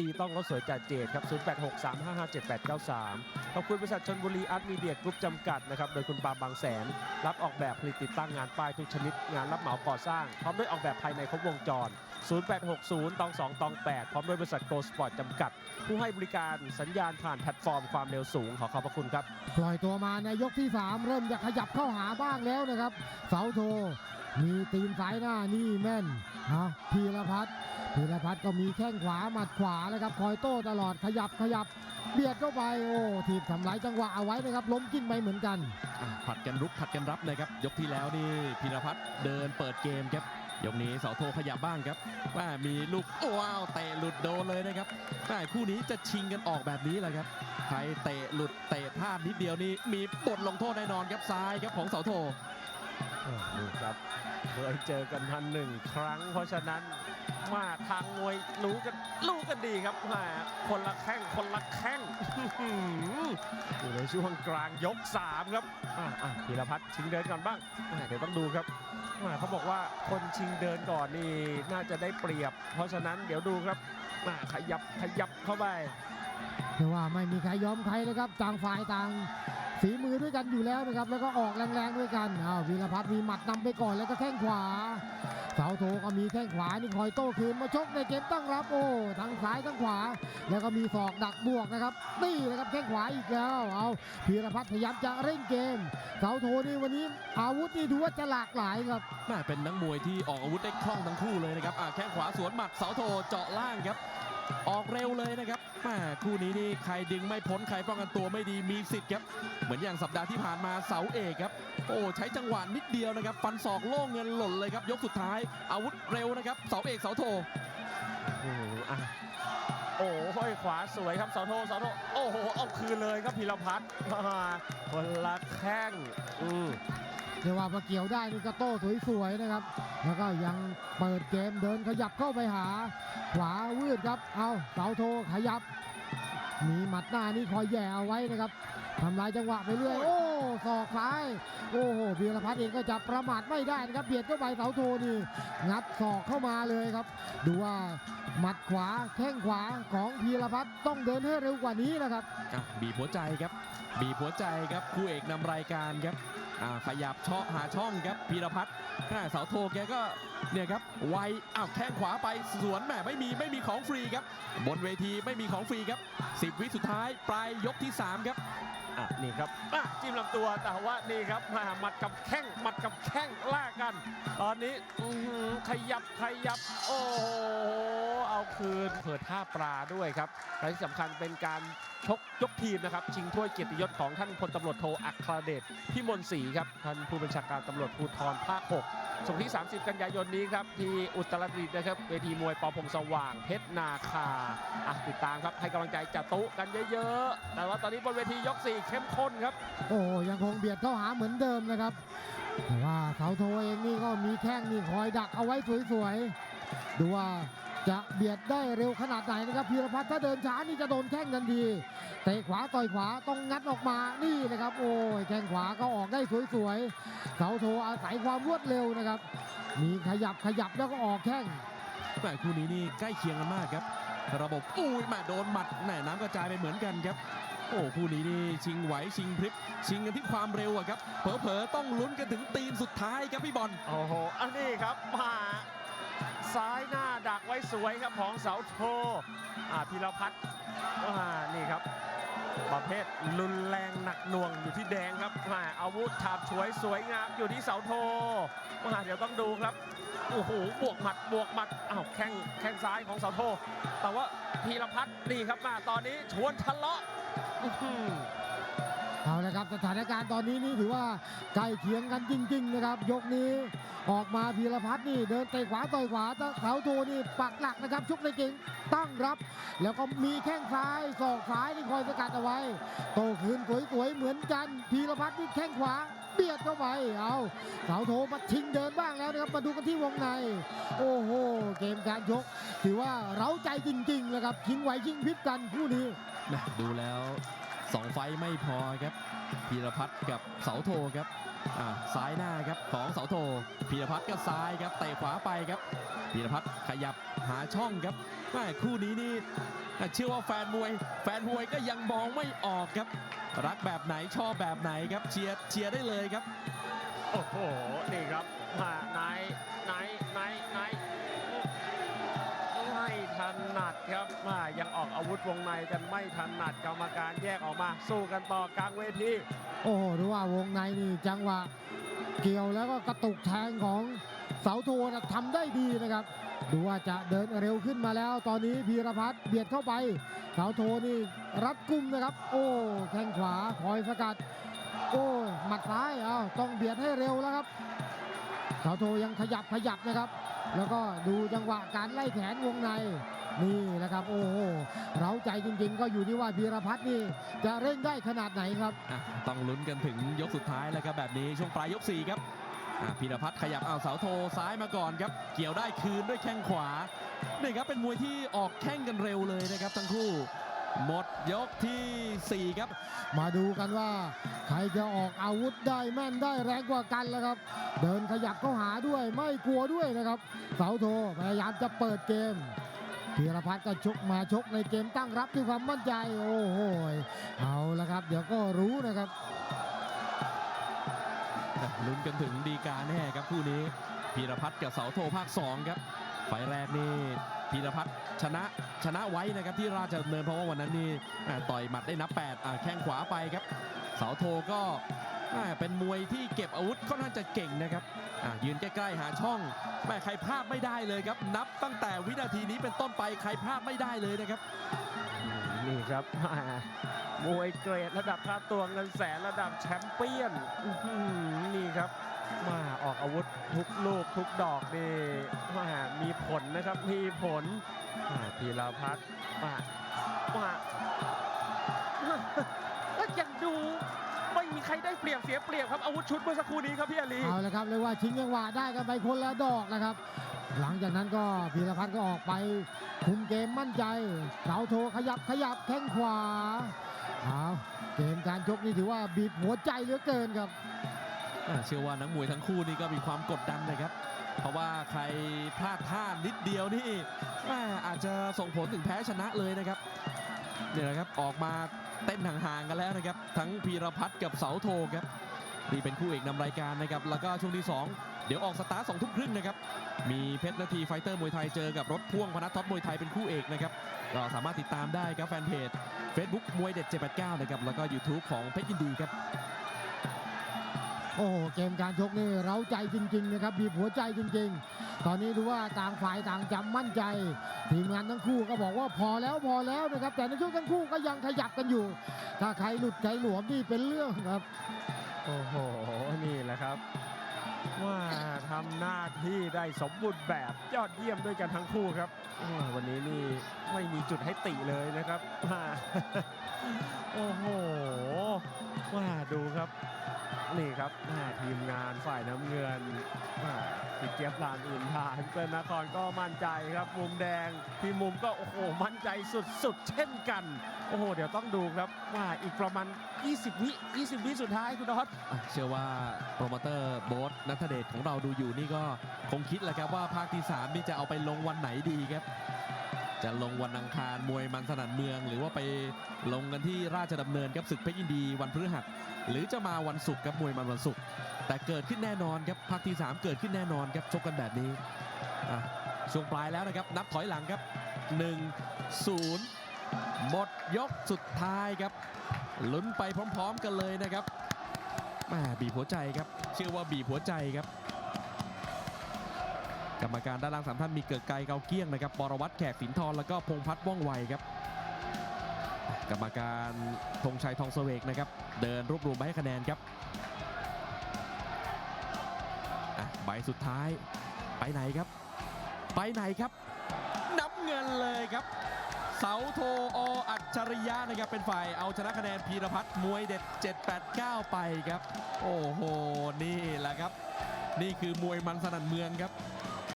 ดีต้องรถสวยจัดเจดครับ 0863557893 ขอบคุณบริษัทชนบุรีอาร์ตมีเดียกรุ๊ปจำกัดนะครับ โดยคุณปาบางแสน รับออกแบบผลิตติดตั้งงานป้ายทุกชนิด งานรับเหมาก่อสร้าง พร้อมด้วยออกแบบภายในครบวงจร 0860ตอง2ตอง8พร้อมด้วยบริษัทโกลสปอร์ตจำกัด ผู้ให้บริการสัญญาณผ่านแพลตฟอร์มความเร็วสูงขอขอบพระคุณครับ ปล่อยตัวมาในยกที่ 3 เริ่มจะขยับเข้าหาบ้างแล้วนะครับ เสาโท มีตีนซ้ายหน้านี่แม่นนะพีรพัฒน์ พีรพัฒน์ก็มีแข้งขวาหมัดขวาแล้วครับ คอยโต้ตลอดขยับขยับ เบียดเข้าไปโอ้ถีบทำลายจังหวะเอาไว้นะครับ ล้มกิ้งไปเหมือนกันอะผัดกันรุกผัดกันรับนะครับ ยกที่แล้วนี่พีรพัฒน์เดินเปิดเกมครับยกนี้เสาโทขยับบ้างครับว่ามีลูกว้าวเตะหลุดโดนเลยนะครับแม่คู่นี้จะชิงกันออกแบบนี้แหละครับใครเตะหลุดเตะพลาดนิดเดียวนี่มีบทลงโทษแน่นอนครับซ้ายครับของเสาโทโอ้นี่ครับ เคยเจอกันมาหนึ่งครั้ง เพราะฉะนั้นมาทางมวยรู้กันรู้กันดีครับมาคนละแข้งคนละแข้งอยู่ในช่วงกลางยก 3 ครับอะอะพีรพัฒน์ชิงเดินก่อนบ้างเดี๋ยวต้องดูครับเขาบอกว่าคนชิงเดินก่อนนี่น่าจะได้เปรียบ เพราะฉะนั้นเดี๋ยวดูครับขยับขยับเข้าไปแต่ว่าไม่มีใครยอมใครเลยครับต่างฝ่ายต่าง ฝีมือด้วยกันอยู่แล้วนะครับ แล้วก็ออกแรงๆด้วยกันอ้าววีรพัฒน์มีหมัดนำไปก่อนแล้วก็แข้งขวา เสาโทก็มีแข้งขวานี่คอยโต้คืนมาชกในเกมตั้งรับโอ้ทั้งซ้ายทั้งขวา แล้วก็มีศอกดักบวกนะครับนี่นะครับแข้งขวาอีกแล้ว เอาพีรพัฒน์พยายามจะเร่งเกม เสาโทนี่วันนี้อาวุธนี่ดูว่าจะหลากหลายครับแม่เป็นนักมวยที่ออกอาวุธได้คล่องทั้งคู่เลยนะครับอะแข้งขวาสวนหมัดเสาโทเจาะล่างครับ ออกเร็วเลยนะครับแม่คู่นี้นี่ใครดึงไม่พ้นใครป้องกันตัวไม่ดีมีสิทธิ์ครับ เหมือนอย่างสัปดาห์ที่ผ่านมาเสาเอกครับ โอ้ใช้จังหวะนิดเดียวนะครับ ฟันศอกโล่งเงินหล่นเลยครับ ยกสุดท้ายอาวุธเร็วนะครับ เสาเอกเสาโทโอ้โหอะโอ้ห้อยขวาสวยครับเสาโทเสาโทโอ้โหเอาคืนเลยครับพีรพัฒน์อ่าคนละแข้งอืม รียกว่าพอเกี่ยวได้นี่ก็โต้สวยๆนะครับ แล้วก็ยังเปิดเกมเดินขยับเข้าไปหา ขวาวืดครับ เอาเสาโทขยับ มีหมัดหน้านี่คอยแย่เอาไว้นะครับทำลายจังหวะไปเรื่อย โอ้ศอกซ้าย โอ้โหพีรพัฒน์เองก็จะประมาทไม่ได้นะครับ เบียดเข้าไปเสาโทนี่งัดศอกเข้ามาเลยครับ ดูว่าหมัดขวาแข้งขวาของพีรพัฒน์ต้องเดินให้เร็วกว่านี้นะครับ บีบหัวใจครับ บีบหัวใจครับคู่เอกนำรายการครับ อ่าขยับช่อหาช่องครับพีรพัฒน์อ่าเสาโทแกก็เนี่ยครับไวอ้าวแข้งขวาไปสวนแหมไม่มีไม่มีของฟรีครับ บนเวทีไม่มีของฟรีครับ 10 วิสุดท้ายปลายยกที่ 3 ครับอะนี่ครับอะจิ้มลำตัวแต่ว่านี่ครับมาหมัดกับแข้งหมัดกับแข้งล่ากัน ตอนนี้อื้อหือขยับขยับ โอ้โหเอาคืนเปิดท่าปลาด้วยครับและที่สำคัญเป็นการชกยกทีมนะครับ ชิงถ้วยเกียรติยศของท่านพลตำรวจโทอัครเดชพิมลศรีครับท่านผู้บัญชาการตำรวจภูธรภาค 6ส่งที่ 30 กันยายนนี้ครับที่อุตรดิตถ์นะครับเวทีมวยปอพงสว่างเพชรนาคาอะติดตามครับให้กำลังใจจัตุกันเยอะๆ แต่ว่าตอนนี้บนเวทียก 4 เข้มข้นครับ โอ้ยังคงเบียดเข้าหาเหมือนเดิมนะครับแต่ว่าเสาโทเองนี่ก็มีแข้งนี่คอยดักเอาไว้สวยๆ ดูว่า จะเบียดได้เร็วขนาดไหนนะครับพีรพัฒน์ถ้าเดินช้านี่จะโดนแข้งทันทีเตะขวาต่อยขวาต้องงัดออกมานี่นะครับ โอ้ยแข้งขวาก็ออกได้สวยๆเสาโทอาศัยความรวดเร็วนะครับ มีขยับขยับแล้วก็ออกแข้งแหม่คู่นี้นี่ใกล้เคียงกันมากครับ ระบบอุ้ยแหม่โดนหมัดแหม่น้ำกระจายไปเหมือนกันครับโอ้คู่นี้นี่ชิงไหวชิงพริบชิงกันที่ความเร็วอะครับเผลอๆต้องลุ้นกันถึงตีนสุดท้ายครับพี่บอลโอ้โหอันนี้ครับมา ซ้ายหน้าดักไว้สวยครับของเสาโทอ่าพิรพัฒน์อ่านี่ครับ ประเภทรุนแรงหนักหน่วงอยู่ที่แดงครับมาอาวุธฉาบฉวยสวยงามอยู่ที่เสาโทมาเดี๋ยวต้องดูครับโอ้โหบวกหมัดบวกหมัดอ้าวแข้งแข้งซ้ายของเสาโท แต่ว่าพีรพัฒน์นี่ครับมาตอนนี้ชวนทะเลาะ เอาละครับสถานการณ์ตอนนี้นี่ถือว่าใกล้เคียงกันจริง ๆ นะครับ ยกนี้ออกมาพีรพัฒน์นี่เดินเตะขวาต่อยขวาต่เสาโทนี่ปักหลักนะครับชุกในเก่งตั้งรับ แล้วก็มีแข้งซ้ายศอกซ้ายที่คอยสกัดเอาไว้ โตคืนสวยๆเหมือนกันพีรพัฒน์นี่แข้งขวาเบียดเข้าไปเอาเสาโทมาชิงเดินบ้างแล้วนะครับมาดูกันที่วงใน โอ้โหเกมการชกถือว่าเร้าใจจริงๆนะครับชิงไหวชิงพริบกันคู่นี้ดูแล้ว สองไฟไม่พอครับพีรพัฒน์กับเสาโทครับอ่าซ้ายหน้าครับของเสาโทพีรพัฒน์ก็ซ้ายครับเตะขวาไปครับพีรพัฒน์ขยับหาช่องครับแม่คู่นี้นี่เชื่อว่าแฟนมวย แฟนมวยก็ยังมองไม่ออกครับ รักแบบไหนชอบแบบไหนครับเชียร์เชียร์ได้เลยครับ โอ้โหนี่ครับ วงในกันไม่ถนัดกรรมการแยกออกมา สู้กันต่อกลางเวทีโอ้โหดูว่าวงในนี่จังหวะเกี่ยวแล้วก็กระตุกแทงของเสาโทนะทำได้ดีนะครับ ดูว่าจะเดินเร็วขึ้นมาแล้ว ตอนนี้พีรพัฒน์เบียดเข้าไปเสาโทนี่รัดกุมนะครับ โอ้แข้งขวาคอยสกัด โอ้หมัดซ้ายเอาต้องเบียดให้เร็วแล้วครับเสาโทยังขยับขยับนะครับ แล้วก็ดูจังหวะการไล่แขนวงใน นี่แหละครับ โอ้โหเร้าใจจริงๆ ก็อยู่ที่ว่าพีรพัฒน์นี่จะเร่งได้ขนาดไหนครับ อะต้องลุ้นกันถึงยกสุดท้ายแล้วครับแบบนี้ช่วงปลายยก4ครับอะพีรพัฒน์ขยับเอาเสาโทซ้ายมาก่อนครับ เกี่ยวได้คืนด้วยแข้งขวานี่ครับเป็นมวยที่ออกแข้งกันเร็วเลยนะครับทั้งคู่ หมดยกทีสี่4ครับ มาดูกันว่า ใครจะออกอาวุธได้แม่นได้แรงกว่ากันแล้วครับ เดินขยับเข้าหาด้วยไม่กลัวด้วยนะครับ เสาโทพยายามจะเปิดเกม พีรพัฒน์ก็ชกมาชกในเกมตั้งรับด้วยความมั่นใจ โอ้โห เอาละครับ เดี๋ยวก็รู้นะครับลุ้นกันถึงดีกาแน่ครับคู่นี้พีรพัฒน์กับเสาโทภาค 2 ครับไฟแรกนี่พีรพัฒน์ชนะชนะไว้นะครับที่ราชดำเนินเพราะว่าวันนั้นนี่ต่อยหมัดได้นับ8อ่าแข้งขวาไปครับ เสาโทก็ เป็นมวยที่เก็บอาวุธค่อนข้างจะเก่งนะครับยืนใกล้ๆหาช่องแม่ใครพลาดไม่ได้เลยครับ นับตั้งแต่วินาทีนี้เป็นต้นไปใครพลาดไม่ได้เลยนะครับนี่ครับมวยเกรดระดับค่าตัวเงินแสนระดับแชมเปี้ยนนี่ครับมาออกอาวุธทุกลูกทุกดอกนี่มามีผลนะครับมีผลพีรพัฒน์มามาก็ยังดู ไม่มีใครได้เปรียบเสียเปรียบครับอาวุธชุดเมื่อสักครู่นี้ครับพี่อาลีเอาละครับเรียกว่าชิงจังหวะได้กันไปคนละดอกนะครับ หลังจากนั้นก็พีรพัฒน์ก็ออกไป คุมเกมมั่นใจเสาโทขยับขยับแข้งขวาเอาเกมการชกนี่ถือว่าบีบหัวใจเหลือเกินครับอ่าเชื่อว่านักมวยทั้งคู่นี่ก็มีความกดดันนะครับ เพราะว่าใครพลาดท่านิดเดียวนี่แม่อาจจะส่งผลถึงแพ้ชนะเลยนะครับเนี่ยนะครับออกมา เต้นห่างๆกันแล้วนะครับ ทั้งพีรพัฒน์กับเสาโทครับนี่เป็นคู่เอกนำรายการนะครับ แล้วก็ช่วงที่ 2 เดี๋ยวออกสตาร์ทสองทุ่มครึ่งนะครับ มีเพชรนาทีไฟเตอร์มวยไทยเจอกับรถพ่วงพนัทท็อปมวยไทยเป็นคู่เอกนะครับก็สามารถติดตามได้ครับแฟนเพจ Facebook มวยเด็ด789นะครับแล้วก็ YouTube ของเพชรยินดีครับ โอ้โหเกมการชกนี่เร้าใจจริงๆนะครับบีบหัวใจจริง ๆ ตอนนี้ดูว่าต่างฝ่ายต่างจำมั่นใจ ทีมงานทั้งคู่ก็บอกว่าพอแล้วพอแล้วนะครับ แต่ในช่วงทั้งคู่ก็ยังขยับกันอยู่ ถ้าใครหลุดใครหลวมนี่เป็นเรื่องครับ โอ้โหนี่แหละครับว่าทำหน้าที่ได้สมบูรณ์แบบยอดเยี่ยมด้วยกันทั้งคู่ครับ วันนี้นี่ไม่มีจุดให้ติเลยนะครับ โอ้โหว่าดูครับ นี่ครับทีมงานฝ่ายน้ำเงินว่าพี่เจี๊ยบลานอินทาเพื่อนครก็มั่นใจครับมุมแดงที่มุมก็โอ้โหมั่นใจสุดๆ เช่นกัน โอ้โห เดี๋ยวต้องดูครับว่าอีกประมาณ 20 วิ20 วิสุดท้ายคุณดอสเชื่อว่าโปรโมเตอร์โบ๊ทนัทเดชของเราดูอยู่นี่ก็คงคิดแหละครับว่าภาคที่3นี่จะเอาไปลงวันไหนดีครับ จะลงวันอังคารมวยมันสนั่นเมือง หรือว่าไปลงกันที่ราชดำเนินครับศึกเพชรยินดีวันพฤหัส หรือจะมาวันศุกร์ครับมวยมันวันศุกร์แต่เกิดขึ้นแน่นอนครับภาคที่ 3 เกิดขึ้นแน่นอนครับชกกันแบบนี้ช่วงปลายแล้วนะครับนับถอยหลังครับ 1 0 หมดยกสุดท้ายครับลุ้นไปพร้อม ๆ กันเลยนะครับแมบีบหัวใจครับ เชื่อว่าบีบหัวใจครับ กรรมการด้านล่างสามท่านมีเกิดไกรเกาเกี้ยงนะครับบรวัตรแขกฝินทองแล้วก็พงพัฒน์ว่องไวครับ กรรมการธงชัยทองเสวกนะครับ เดินรวบรวมใบให้คะแนนครับใบสุดท้ายไปไหนครับ ไปไหนครับน้ำเงินเลยครับ เสาโทออัจฉริยะนะครับเป็นฝ่ายเอาชนะคะแนนพีรพัฒน์มวยเด็ด 789 ไปครับ โอ้โห นี่แหละครับ นี่คือมวยมันสนั่นเมืองครับ